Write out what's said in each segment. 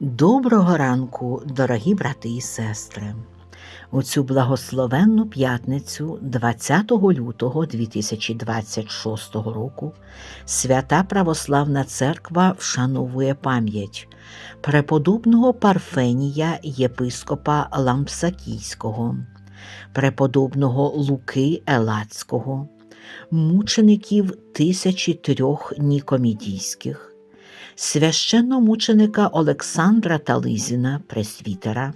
Доброго ранку, дорогі брати і сестри. У цю благословенну п'ятницю 20 лютого 2026 року Свята Православна Церква вшановує пам'ять преподобного Парфенія єпископа Лампсакійського, преподобного Луки Елацького, мучеників тисячі трьох нікомідійських, священномученика Олександра Тализіна, пресвітера,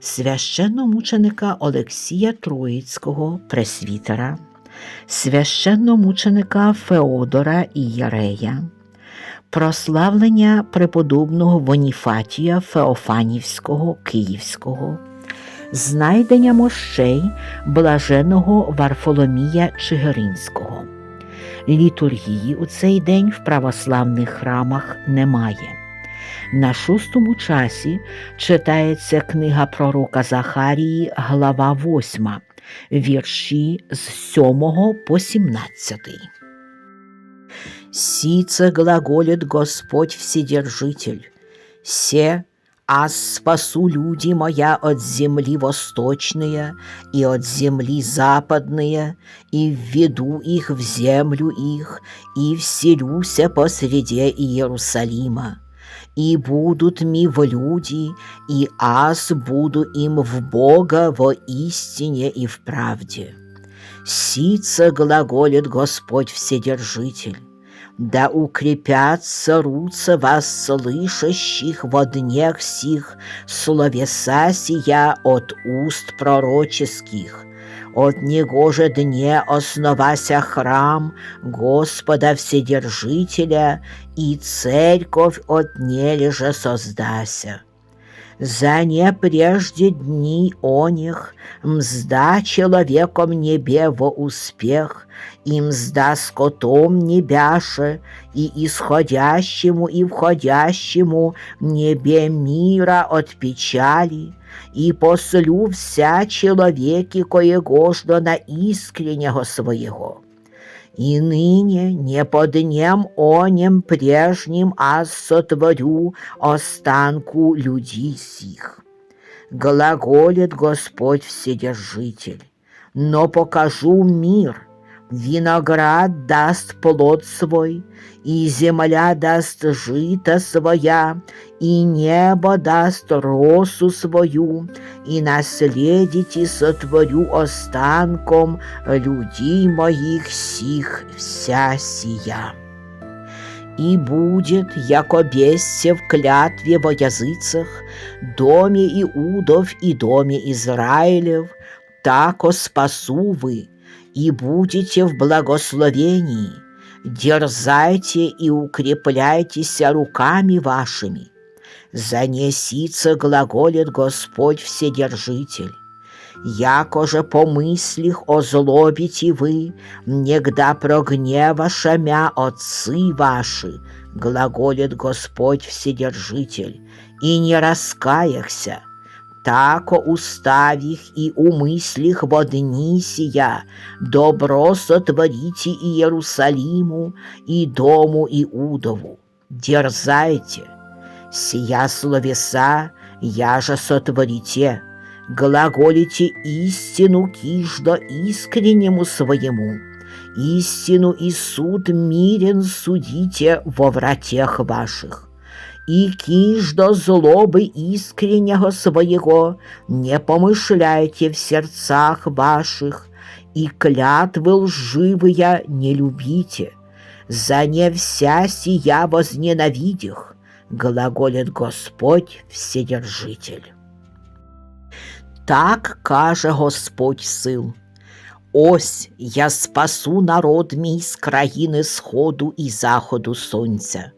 священномученика Олексія Троїцького, пресвітера, священномученика Феодора Ієрея, прославлення преподобного Воніфатія Феофанівського Київського, знайдення мощей блаженого Варфоломія Чигиринського. Літургії у цей день в православних храмах немає. На шостому часі читається книга пророка Захарії, глава 8, вірші з 7 по 17. «Сице глаголит Господь Вседержитель, се аз спасу люди моя от земли восточные и от земли западные, и введу их в землю их, и вселюся посреди Иерусалима. И будут ми в люди, и аз буду им в Бога во истине и в правде. Сица глаголит Господь Вседержитель, да укрепятся руца вас слышащих во днях сих словеса сия от уст пророческих. От него же дне основася храм Господа Вседержителя, и церковь от нели же создася. За не прежде дни о них мзда человеком небе во успех, и мзда скотом небяше, и исходящему и входящему небе мира от печали, и послю вся человеки коегождо на искреннего своего. И ныне не по дням онем прежним аз сотворю останку людей сих. Глаголит Господь Вседержитель, но покажу мир, виноград даст плод свой, и земля даст жито своя, и небо даст росу свою, и наследите сотворю останком людей моих сих вся сия. И будет, яко бессе в клятве во языцах, доме Иудов и доме Израилев, тако спасу вы, и будете в благословении, дерзайте и укрепляйтесь руками вашими. Занесится глаголит Господь Вседержитель. Яко же по мыслях озлобите вы, негда прогнева шамя отцы ваши, глаголит Господь Вседержитель, и не раскаяхся, тако уставих и умыслих во дни сия, добро сотворите Иерусалиму и дому Иудову. Дерзайте, сия словеса я же сотворите, глаголите истину киждо искреннему своему, истину и суд мирен судите во вратех ваших и киж до злобы искреннего своего не помышляйте в сердцах ваших, и клятвы лживые не любите. За не вся сия возненавидих, глаголит Господь Вседержитель. Так каже Господь сил. Ось я спасу народ мій з країни сходу і заходу сонця.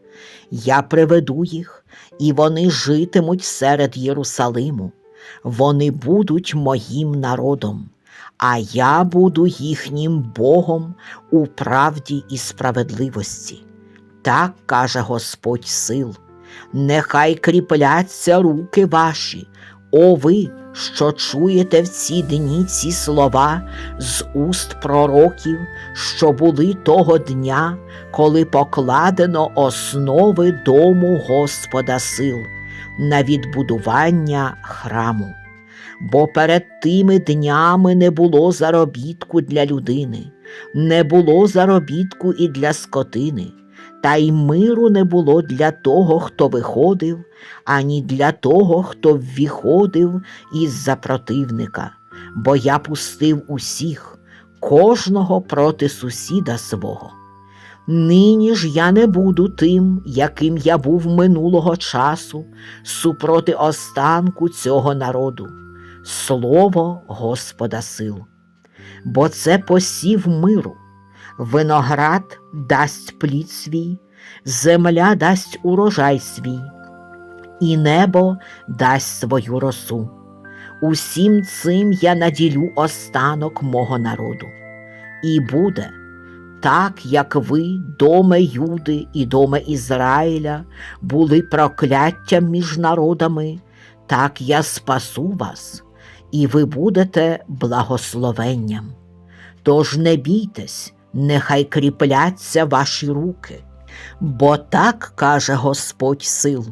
Я приведу їх, і вони житимуть серед Єрусалиму. Вони будуть моїм народом, а я буду їхнім Богом у правді і справедливості. Так каже Господь сил. Нехай кріпляться руки ваші, о ви, що чуєте в ці дні ці слова з уст пророків, що були того дня, коли покладено основи дому Господа сил, на відбудування храму. Бо перед тими днями не було заробітку для людини, не було заробітку і для скотини, та й миру не було для того, хто виходив, ані для того, хто ввіходив із-за противника, бо я пустив усіх, кожного проти сусіда свого. Нині ж я не буду тим, яким я був минулого часу, супроти останку цього народу, слово Господа сил. Бо це посів миру, виноград дасть плід свій, земля дасть урожай свій, і небо дасть свою росу. Усім цим я наділю останок мого народу. І буде так, як ви, доме Юди і доме Ізраїля, були прокляттям між народами, так я спасу вас, і ви будете благословенням. Тож не бійтесь, нехай кріпляться ваші руки, бо так каже Господь сил.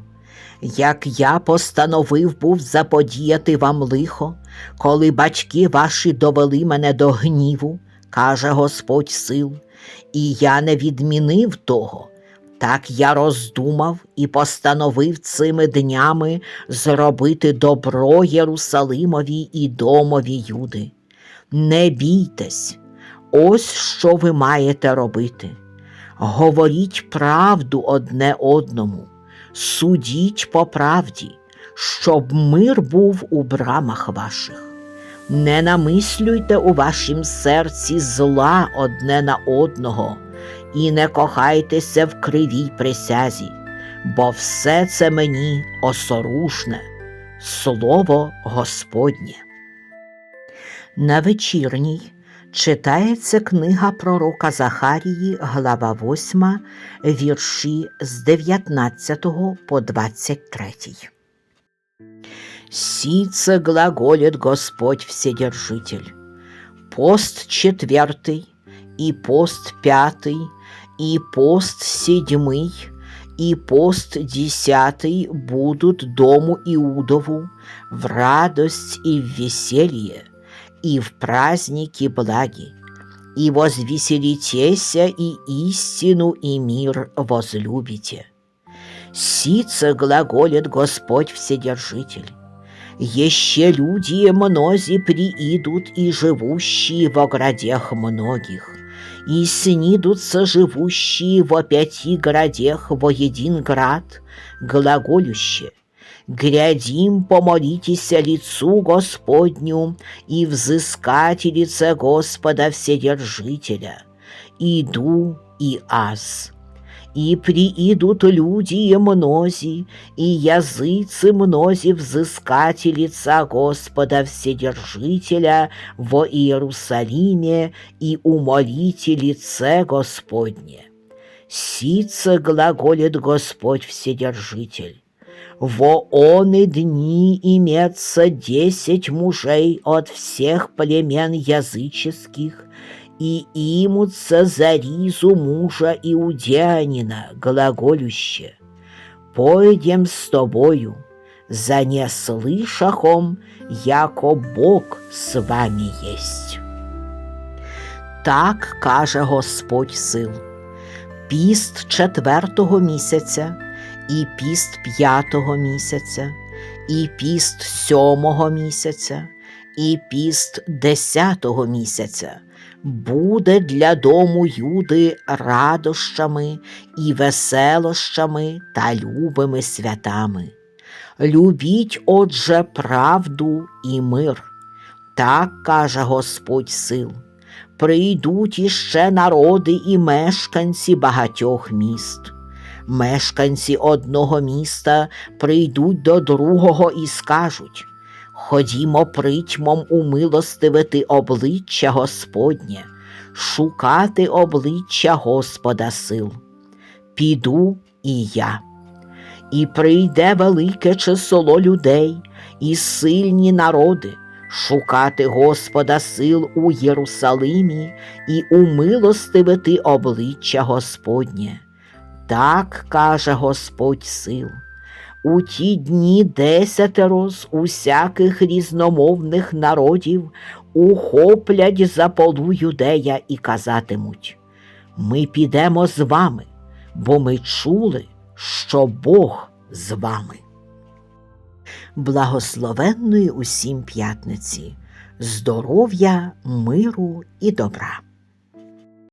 Як я постановив був заподіяти вам лихо, коли батьки ваші довели мене до гніву, каже Господь сил, і я не відмінив того. Так я роздумав і постановив цими днями зробити добро Єрусалимові і домові Юди. Не бійтесь, ось що ви маєте робити. Говоріть правду одне одному, судіть по правді, щоб мир був у брамах ваших. Не намислюйте у вашім серці зла одне на одного, і не кохайтеся в кривій присязі, бо все це мені осоружне, слово Господнє. На вечірній читається книга пророка Захарії, глава 8, вірші з 19 по 23. Сице глаголит Господь Вседержитель. Пост четвертый, и пост пятый, и пост седьмый, и пост десятый будут дому Иудову в радость и в веселье, и в праздники благи, и возвеселитеся, и истину и мир возлюбите. Сице глаголит Господь Вседержитель. Еще люди мнози приидут и живущие во градях многих, и снидутся живущие во пяти градях во един град, глаголюще. Грядим, помолитесь лицу Господню и взыскать лице Господа Вседержителя. Иду и аз. И приидут люди и мнози, и языцы мнози взыскать лица Господа Вседержителя во Иерусалиме и умолите лице Господне. Сице глаголит Господь Вседержитель. Во оны дни имеется десять мужей от всех племен языческих, и имутся за ризу мужа иудянина, глаголюще. Пойдем с тобою, за неслышахом, яко Бог с вами есть. Так каже Господь сил. Піст четвертого місяця, і піст п'ятого місяця, і піст сьомого місяця, і піст десятого місяця буде для дому Юди радощами і веселощами та любими святами. Любіть, отже, правду і мир. Так каже Господь сил. Прийдуть іще народи і мешканці багатьох міст. Мешканці одного міста прийдуть до другого і скажуть Ходімо притьмом умилостивити обличчя Господнє, шукати обличчя Господа сил. Піду і я. І прийде велике число людей і сильні народи шукати Господа сил у Єрусалимі і умилостивити обличчя Господнє. Так каже Господь сил. У ті дні десятеро з усяких різномовних народів ухоплять за полу юдея і казатимуть Ми підемо з вами, бо ми чули, що Бог з вами. Благословенної усім п'ятниці, здоров'я, миру і добра.